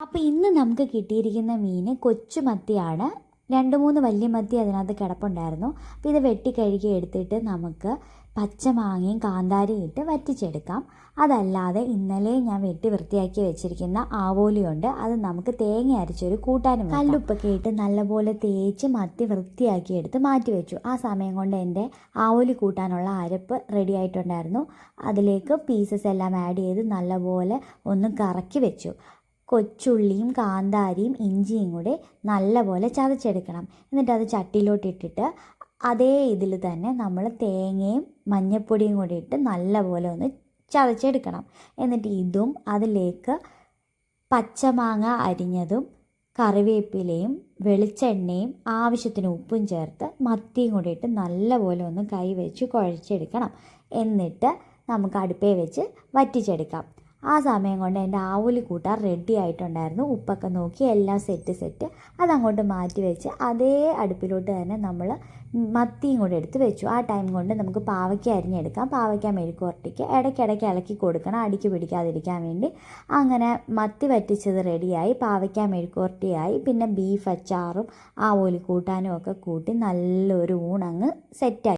അപ്പോൾ ഇന്ന് നമുക്ക് കിട്ടിയിരിക്കുന്ന മീൻ കൊച്ചു മത്തിയാണ്. രണ്ട് മൂന്ന് വലിയ മത്തി അതിനകത്ത് കിടപ്പുണ്ടായിരുന്നു. അപ്പോൾ ഇത് വെട്ടിക്കഴുകി എടുത്തിട്ട് നമുക്ക് പച്ചമാങ്ങയും കാന്താരിയും ഇട്ട് വറ്റിച്ചെടുക്കാം. അതല്ലാതെ ഇന്നലെ ഞാൻ വെട്ടി വൃത്തിയാക്കി വെച്ചിരിക്കുന്ന ആവോലിയുണ്ട്. അത് നമുക്ക് തേങ്ങ അരച്ചൊരു കൂട്ടാനും. കല്ലുപ്പൊക്കെ ഇട്ട് നല്ലപോലെ തേച്ച് മത്തി വൃത്തിയാക്കി എടുത്ത് മാറ്റി വെച്ചു. ആ സമയം കൊണ്ട് എന്റെ ആവോലി കൂട്ടാനുള്ള അരപ്പ് റെഡി ആയിട്ടുണ്ടായിരുന്നു. അതിലേക്ക് പീസസ് എല്ലാം ആഡ് ചെയ്ത് നല്ലപോലെ ഒന്ന് കറക്കി വെച്ചു. കൊച്ചുള്ളിയും കാന്താരിയും ഇഞ്ചിയും കൂടി നല്ലപോലെ ചതച്ചെടുക്കണം. എന്നിട്ട് അത് ചട്ടിയിലോട്ട് ഇട്ടിട്ട് അതേ ഇതിൽ തന്നെ നമ്മൾ തേങ്ങയും മഞ്ഞൾപ്പൊടിയും കൂടി ഇട്ട് നല്ലപോലെ ഒന്ന് ചതച്ചെടുക്കണം. എന്നിട്ട് ഇതും അതിലേക്ക് പച്ചമാങ്ങ അരിഞ്ഞതും കറിവേപ്പിലയും വെളിച്ചെണ്ണയും ആവശ്യത്തിന് ഉപ്പും ചേർത്ത് മത്തിയും കൂടി ഇട്ട് നല്ലപോലെ ഒന്ന് കൈ വെച്ച് കുഴച്ചെടുക്കണം. എന്നിട്ട് നമുക്ക് അടുപ്പേ വെച്ച് വറ്റിച്ചെടുക്കാം. ആ സമയം കൊണ്ട് എന്റെ ആവൂലി കൂട്ടാൻ റെഡി ആയിട്ടുണ്ടായിരുന്നു. ഉപ്പൊക്കെ നോക്കി എല്ലാം സെറ്റ് സെറ്റ് അതങ്ങോട്ട് മാറ്റി വെച്ച് അതേ അടുപ്പിലോട്ട് തന്നെ നമ്മൾ മത്തിയും കൂടെ എടുത്ത് വെച്ചു. ആ ടൈം കൊണ്ട് നമുക്ക് പാവയ്ക്ക അരിഞ്ഞെടുക്കാം പാവയ്ക്ക മെഴുക്കുവരട്ടിക്ക് ഇടയ്ക്കിടയ്ക്ക് ഇളക്കി കൊടുക്കണം. അടിക്ക് പിടിക്കാതിരിക്കാൻ വേണ്ടി. അങ്ങനെ മത്തി വറ്റിച്ചത് റെഡിയായി പാവയ്ക്ക മെഴുക്കുവരട്ടിയായി പിന്നെ ബീഫ് അച്ചാറും ആവോലി കൂട്ടാനും ഒക്കെ കൂട്ടി നല്ലൊരു ഊണങ്ങ് സെറ്റാക്കി